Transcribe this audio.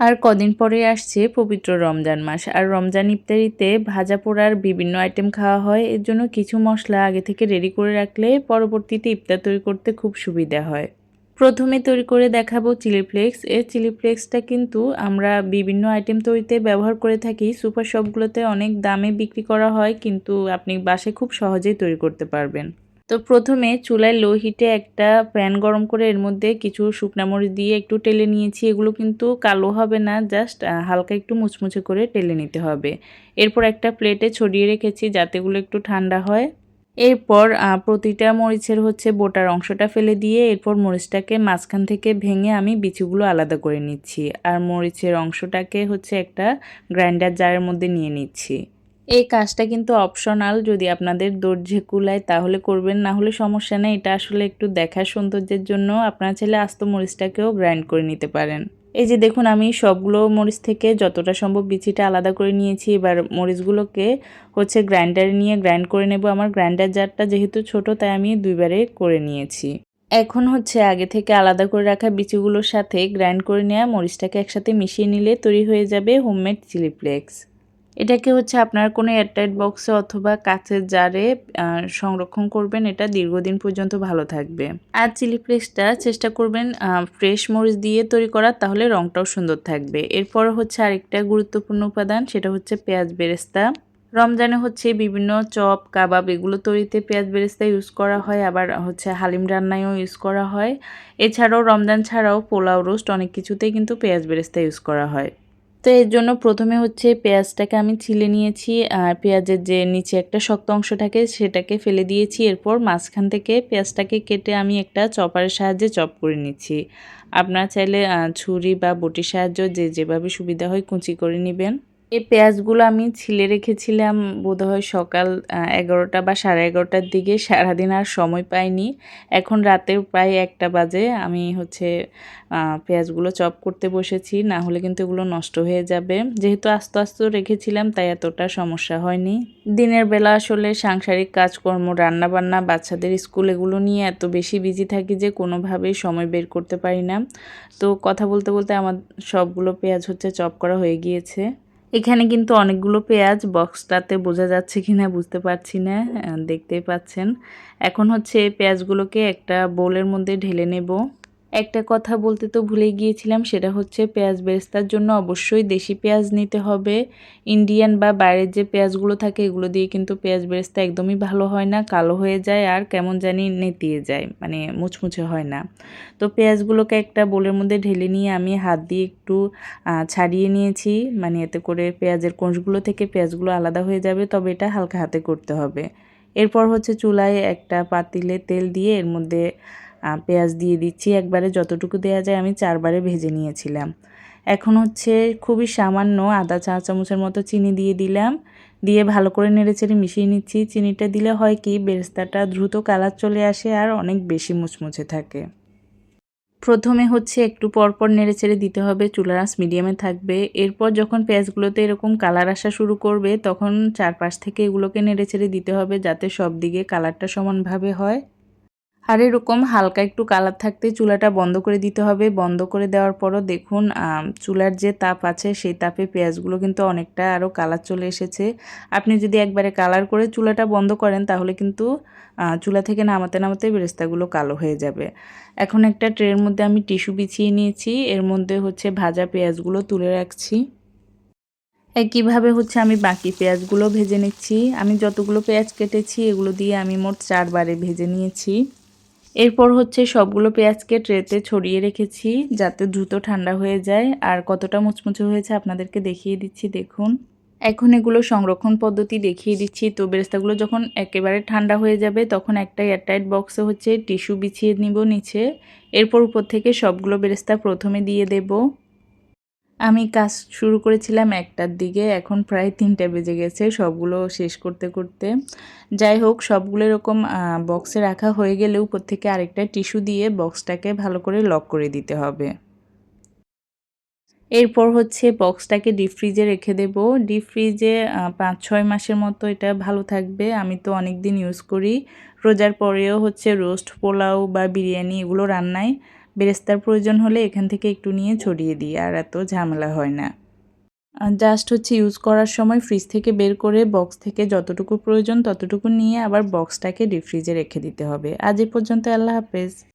আর কদিন পরে আসছে পবিত্র রমজান মাস। আর রমজান ইফতারিতে ভাজা পোড়ার বিভিন্ন আইটেম খাওয়া হয়। এর জন্য কিছু মশলা আগে থেকে রেডি করে রাখলে পরবর্তীতে ইফতার তৈরি করতে খুব সুবিধা হয়। প্রথমে তৈরি করে দেখাবো চিলি ফ্লেক্স এই চিলি ফ্লেক্সটা কিন্তু আমরা বিভিন্ন আইটেম তৈরিতে ব্যবহার করে থাকি। সুপার শপগুলোতে অনেক দামে বিক্রি করা হয়, কিন্তু আপনি বাসে খুব সহজেই তৈরি করতে পারবেন। তো প্রথমে চুলায় লো হিটে একটা প্যান গরম করে এর মধ্যে কিছু শুকনা মরিচ দিয়ে একটু টেলে নিয়েছি। এগুলো কিন্তু কালো হবে না জাস্ট হালকা একটু মুচমুচে করে টেলে নিতে হবে। এরপর একটা প্লেটে ছড়িয়ে রেখেছি যাতে এগুলো একটু ঠান্ডা হয়। এরপর প্রতিটা মরিচের হচ্ছে বোটার অংশটা ফেলে দিয়ে এরপর মরিচটাকে মাঝখান থেকে ভেঙে আমি বিচিগুলো আলাদা করে নিচ্ছি। আর মরিচের অংশটাকে হচ্ছে একটা গ্রাইন্ডার জারের মধ্যে নিয়ে নিচ্ছি। এই কাজটা কিন্তু অপশনাল যদি আপনাদের দর্জে কুলায় তাহলে করবেন, না হলে সমস্যা নেই। এটা আসলে একটু দেখার সৌন্দর্যের জন্য আপনার ছেলে আস্ত মরিচটাকেও গ্রাইন্ড করে নিতে পারেন। এই যে দেখুন, আমি সবগুলো মরিচ থেকে যতটা সম্ভব বিচিটা আলাদা করে নিয়েছি। এবার মরিচগুলোকে হচ্ছে গ্রাইন্ডারে নিয়ে গ্রাইন্ড করে নেব। আমার গ্রাইন্ডার জারটা যেহেতু ছোট, তাই আমি দুইবারে করে নিয়েছি। এখন হচ্ছে আগে থেকে আলাদা করে রাখা বিচিগুলোর সাথে গ্রাইন্ড করে নেওয়া মরিচটাকে একসাথে মিশিয়ে নিলে তৈরি হয়ে যাবে হোমমেড চিলি ফ্লেক্স। এটাকে হচ্ছে আপনার কোনো এয়ারটাইট বক্সে অথবা কাচের জারে সংরক্ষণ করবেন। এটা দীর্ঘদিন পর্যন্ত ভালো থাকবে। আর চিলি ফ্লেক্সটা চেষ্টা করবেন ফ্রেশ মরিচ দিয়ে তৈরি করার তাহলে রংটাও সুন্দর থাকবে। এরপর হচ্ছে আরেকটা গুরুত্বপূর্ণ উপাদান, সেটা হচ্ছে পেঁয়াজ বেরেস্তা। রমজানে হচ্ছে বিভিন্ন চপ, কাবাব এগুলো তৈরিতে পেঁয়াজ বেরেস্তা ইউজ করা হয়, আবার হচ্ছে হালিম রান্নায়ও ইউজ করা হয়। এছাড়াও রমজান ছাড়াও পোলাও রোস্ট অনেক কিছুতেই কিন্তু পেঁয়াজ বেরেস্তা ইউজ করা হয়। তো এর জন্য প্রথমে হচ্ছে পেঁয়াজটাকে আমি ছিলে নিয়েছি, আর পেঁয়াজের যে নিচে একটা শক্ত অংশ থাকে সেটাকে ফেলে দিয়েছি। এরপর মাঝখান থেকে পেঁয়াজটাকে কেটে আমি একটা চপারের সাহায্যে চপ করে নিচ্ছি। আপনারা চাইলে ছুরি বা বটির সাহায্য যে যেভাবে সুবিধা হয় কুচি করে নেবেন। এই পেঁয়াজগুলো আমি ছিলে রেখেছিলাম বোধহয় সকাল এগারোটা বা সাড়ে এগারোটার দিকে। সারাদিন আর সময় পাইনি। এখন রাতে প্রায় একটা বাজে। আমি হচ্ছে পেঁয়াজগুলো চপ করতে বসেছি। না হলে কিন্তু এগুলো নষ্ট হয়ে যাবে। যেহেতু আস্তে আস্তে রেখেছিলাম, তাই এতটা সমস্যা হয়নি। দিনের বেলা আসলে সাংসারিক কাজকর্ম, রান্নাবান্না, বাচ্চাদের স্কুল, এগুলো নিয়ে এত বেশি বিজি থাকি যে কোনোভাবেই সময় বের করতে পারি না। তো কথা বলতে বলতে আমার সবগুলো পেঁয়াজ হচ্ছে চপ করা হয়ে গিয়েছে। এখানে কিন্তু অনেকগুলো পেঁয়াজ বক্সটাতে বোঝা যাচ্ছে কি না বুঝতে পারছি না দেখতেই পাচ্ছেন। এখন হচ্ছে পেঁয়াজগুলোকে একটা বোলের মধ্যে ঢেলে নেব। একটা কথা বলতে তো ভুলে গিয়েছিলাম, সেটা হচ্ছে পেঁয়াজ বেরেস্তার জন্য অবশ্যই দেশি পেঁয়াজ নিতে হবে। ইন্ডিয়ান বা বাইরের যে পেঁয়াজগুলো থাকে, এগুলো দিয়ে কিন্তু পেঁয়াজ বেরেস্তা একদমই ভালো হয় না, কালো হয়ে যায় আর কেমন জানি নেতিয়ে যায় মানে মুচমুচে হয় না। তো পেঁয়াজগুলোকে একটা বোলের মধ্যে ঢেলে নিয়ে আমি হাত দিয়ে একটু ছাড়িয়ে নিয়েছি মানে এতে করে পেঁয়াজের কোঁচগুলো থেকে পেঁয়াজগুলো আলাদা হয়ে যাবে, তবে এটা হালকা হাতে করতে হবে। এরপর হচ্ছে চুলায় একটা পাতিলে তেল দিয়ে এর মধ্যে পেঁয়াজ দিয়ে দিচ্ছি। একবারে যতটুকু দেওয়া যায় আমি চারবারে ভেজে নিয়েছিলাম। এখন হচ্ছে খুবই সামান্য আদা চা চামচের মতো চিনি দিয়ে দিলাম। দিয়ে ভালো করে নেড়েচেড়ে মিশিয়ে নিচ্ছি। চিনিটা দিলে হয় কি, বেরেস্তাটা দ্রুত কালার চলে আসে আর অনেক বেশি মুচমুচে থাকে। প্রথমে হচ্ছে একটু পরপর নেড়ে ছেড়ে দিতে হবে। চুলার আঁচ মিডিয়ামে থাকবে। এরপর যখন পেঁয়াজগুলোতে এরকম কালার আসা শুরু করবে, তখন চারপাশ থেকে এগুলোকে নেড়ে ছেড়ে দিতে হবে যাতে সব দিকে কালারটা সমানভাবে হয়। আর এরকম হালকা একটু কালার থাকতে চুলাটা বন্ধ করে দিতে হবে। বন্ধ করে দেওয়ার পরও দেখুন চুলার যে তাপ আছে সেই তাপে পেঁয়াজগুলো কিন্তু অনেকটা আরও কালার চলে এসেছে। আপনি যদি একবারে কালার করে চুলাটা বন্ধ করেন তাহলে কিন্তু চুলা থেকে নামাতে নামাতে বেরেস্তাগুলো কালো হয়ে যাবে। এখন একটা ট্রের মধ্যে আমি টিস্যু বিছিয়ে নিয়েছি। এর মধ্যে হচ্ছে ভাজা পেঁয়াজগুলো তুলে রাখছি। একইভাবে হচ্ছে আমি বাকি পেঁয়াজগুলো ভেজে নিচ্ছি। আমি যতগুলো পেঁয়াজ কেটেছি এগুলো দিয়ে আমি মোট চারবারে ভেজে নিয়েছি। এরপর হচ্ছে সবগুলো পেঁয়াজকে ট্রেতে ছড়িয়ে রেখেছি যাতে দ্রুত ঠান্ডা হয়ে যায়। আর কতটা মুচমুচে হয়েছে আপনাদেরকে দেখিয়ে দিচ্ছি, দেখুন। এখন এগুলো সংরক্ষণ পদ্ধতি দেখিয়ে দিচ্ছি। তো বেরেস্তাগুলো যখন একেবারে ঠান্ডা হয়ে যাবে, তখন একটা এয়ারটাইট বক্সে হচ্ছে টিস্যু বিছিয়ে নিব নিচে। এরপর উপর থেকে সবগুলো বেরেস্তা প্রথমে দিয়ে দেবো। আমি কাজ শুরু করেছিলাম একটার দিকে, এখন প্রায় তিনটা বেজে গেছে, সবগুলো শেষ করতে করতে। যাই হোক, সবগুলো এরকম বক্সে রাখা হয়ে গেলে উপর থেকে আরেকটা টিস্যু দিয়ে বক্সটাকে ভালো করে লক করে দিতে হবে। এরপর হচ্ছে বক্সটাকে ডিপ ফ্রিজে রেখে দেব। ডিপ ফ্রিজে পাঁচ ছয় মাসের মতো এটা ভালো থাকবে। আমি তো অনেক দিন ইউজ করি। রোজার পরেও হচ্ছে রোস্ট পোলাও বা বিরিয়ানি এগুলো রান্নায়। বেরেস্তার প্রয়োজন হলে এখান থেকে একটু নিয়ে ছড়িয়ে দিই, আর এত ঝামেলা হয় না। জাস্ট হচ্ছে ইউজ করার সময় ফ্রিজ থেকে বের করে বক্স থেকে যতটুকু প্রয়োজন ততটুকু নিয়ে আবার বক্সটাকে ডিফ্রিজে রেখে দিতে হবে। আজ এ পর্যন্ত, আল্লাহ হাফেজ।